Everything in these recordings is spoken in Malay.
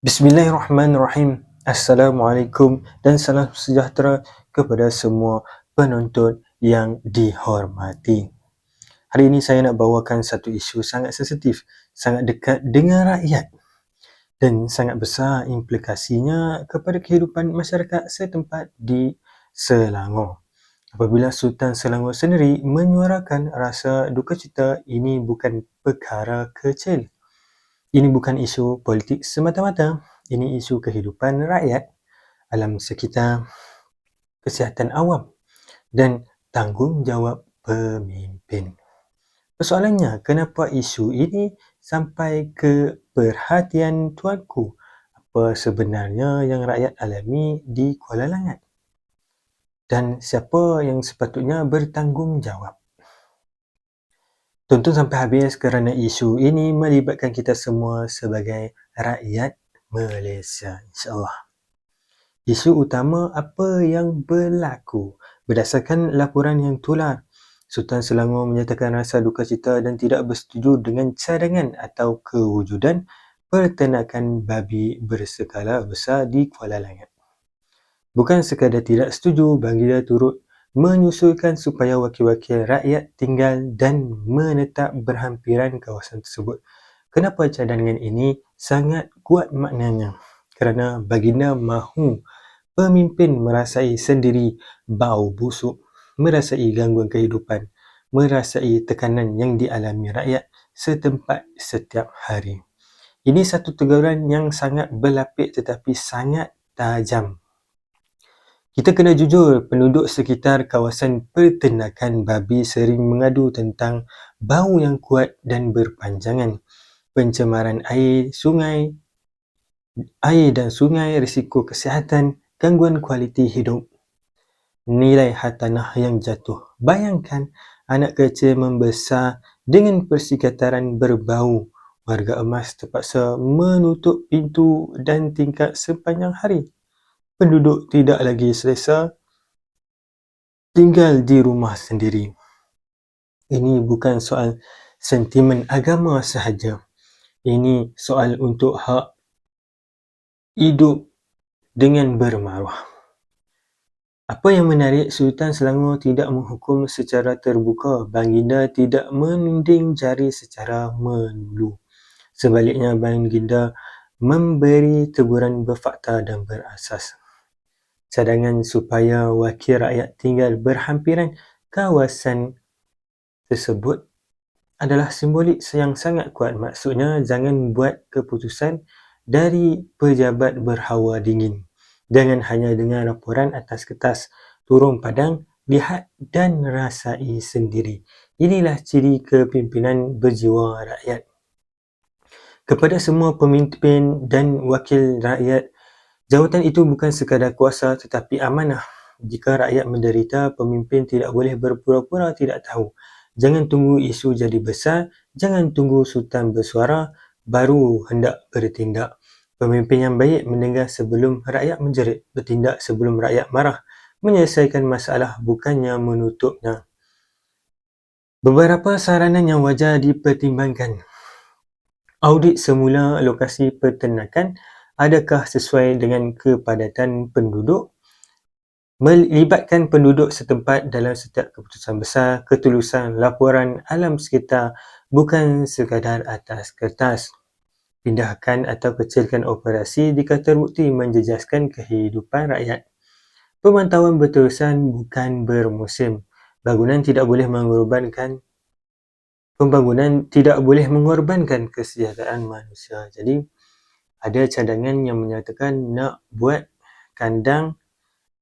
Bismillahirrahmanirrahim. Assalamualaikum dan salam sejahtera kepada semua penonton yang dihormati. Hari ini saya nak bawakan satu isu sangat sensitif, sangat dekat dengan rakyat dan sangat besar implikasinya kepada kehidupan masyarakat setempat di Selangor. Apabila Sultan Selangor sendiri menyuarakan rasa duka cita, ini bukan perkara kecil. Ini bukan isu politik semata-mata, ini isu kehidupan rakyat, alam sekitar, kesihatan awam dan tanggungjawab pemimpin. Persoalannya, kenapa isu ini sampai ke perhatian tuanku? Apa sebenarnya yang rakyat alami di Kuala Langat? Dan siapa yang sepatutnya bertanggungjawab? Tonton sampai habis kerana isu ini melibatkan kita semua sebagai rakyat Malaysia insyaAllah. Isu utama apa yang berlaku berdasarkan laporan yang tular Sultan Selangor menyatakan rasa duka cita dan tidak bersetuju dengan cadangan atau kewujudan pertenakan babi berskala besar di Kuala Langat. Bukan sekadar tidak setuju, baginda turut menyusulkan supaya wakil-wakil rakyat tinggal dan menetap berhampiran kawasan tersebut. Kenapa cadangan ini sangat kuat maknanya? Kerana baginda mahu pemimpin merasai sendiri bau busuk, merasai gangguan kehidupan, merasai tekanan yang dialami rakyat setempat setiap hari. Ini satu teguran yang sangat berlapik tetapi sangat tajam kita kena jujur, penduduk sekitar kawasan pertenakan babi sering mengadu tentang bau yang kuat dan berpanjangan, pencemaran air, sungai, air dan sungai, risiko kesihatan, gangguan kualiti hidup, nilai hartanah yang jatuh. Bayangkan anak kecil membesar dengan persekitaran berbau. Warga emas terpaksa menutup pintu dan tingkap sepanjang hari penduduk tidak lagi selesa tinggal di rumah sendiri. Ini bukan soal sentimen agama sahaja. Ini soal untuk hak hidup dengan bermaruah. Apa yang menarik, Sultan Selangor tidak menghukum secara terbuka. Baginda tidak menunding jari secara melulu. Sebaliknya, Baginda memberi teguran berfakta dan berasas cadangan supaya wakil rakyat tinggal berhampiran kawasan tersebut adalah simbolik yang sangat kuat. Maksudnya, jangan buat keputusan dari pejabat berhawa dingin. Jangan hanya dengar laporan atas kertas, turun padang, lihat dan rasai sendiri. Inilah ciri kepimpinan berjiwa rakyat. Kepada semua pemimpin dan wakil rakyat Jawatan itu bukan sekadar kuasa tetapi amanah. Jika rakyat menderita, pemimpin tidak boleh berpura-pura tidak tahu. Jangan tunggu isu jadi besar, jangan tunggu sultan bersuara, baru hendak bertindak. Pemimpin yang baik mendengar sebelum rakyat menjerit, bertindak sebelum rakyat marah, menyelesaikan masalah bukannya menutupnya. Beberapa saranan yang wajar dipertimbangkan. Audit semula lokasi pertenakan adakah sesuai dengan kepadatan penduduk melibatkan penduduk setempat dalam setiap keputusan besar, ketulusan laporan alam sekitar bukan sekadar atas kertas. Pindahkan atau kecilkan operasi jika terbukti menjejaskan kehidupan rakyat. Pemantauan berterusan bukan bermusim. Bangunan tidak boleh mengorbankan pembangunan tidak boleh mengorbankan kesejahteraan manusia. Jadi, ada cadangan yang menyatakan nak buat kandang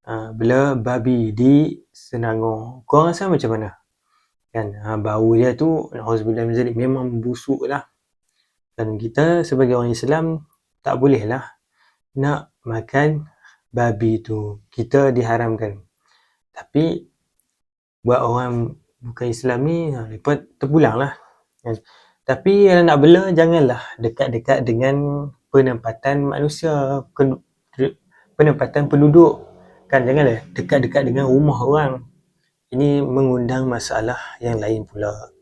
uh, bela babi di Senangor. Kau rasa macam mana? Kan uh, bau dia tu Alhamdulillah memang busuk lah. Dan kita sebagai orang Islam tak boleh lah nak makan babi tu. Kita diharamkan. Tapi buat orang bukan Islam ni, lepas terpulang lah. Tapi kalau nak bela, janganlah dekat-dekat dengan penempatan manusia penempatan penduduk kan janganlah dekat-dekat dengan rumah orang ini mengundang masalah yang lain pula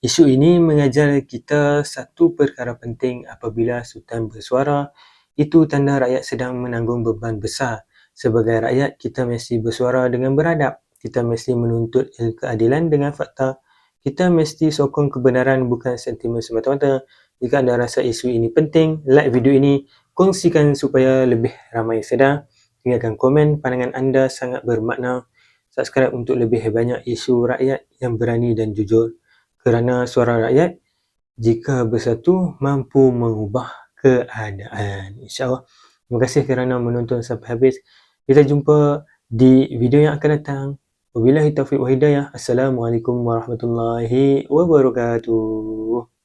isu ini mengajar kita satu perkara penting apabila sultan bersuara itu tanda rakyat sedang menanggung beban besar. Sebagai rakyat, kita mesti bersuara dengan beradab. Kita mesti menuntut keadilan dengan fakta. Kita mesti sokong kebenaran bukan sentimen semata-mata. Jika anda rasa isu ini penting, like video ini, kongsikan supaya lebih ramai sedar. Tinggalkan komen, pandangan anda sangat bermakna. Subscribe untuk lebih banyak isu rakyat yang berani dan jujur. Kerana suara rakyat jika bersatu mampu mengubah keadaan. InsyaAllah. Terima kasih kerana menonton sampai habis. Kita jumpa di video yang akan datang. Wabillahi taufiq wa hidayah. Assalamualaikum warahmatullahi wabarakatuh.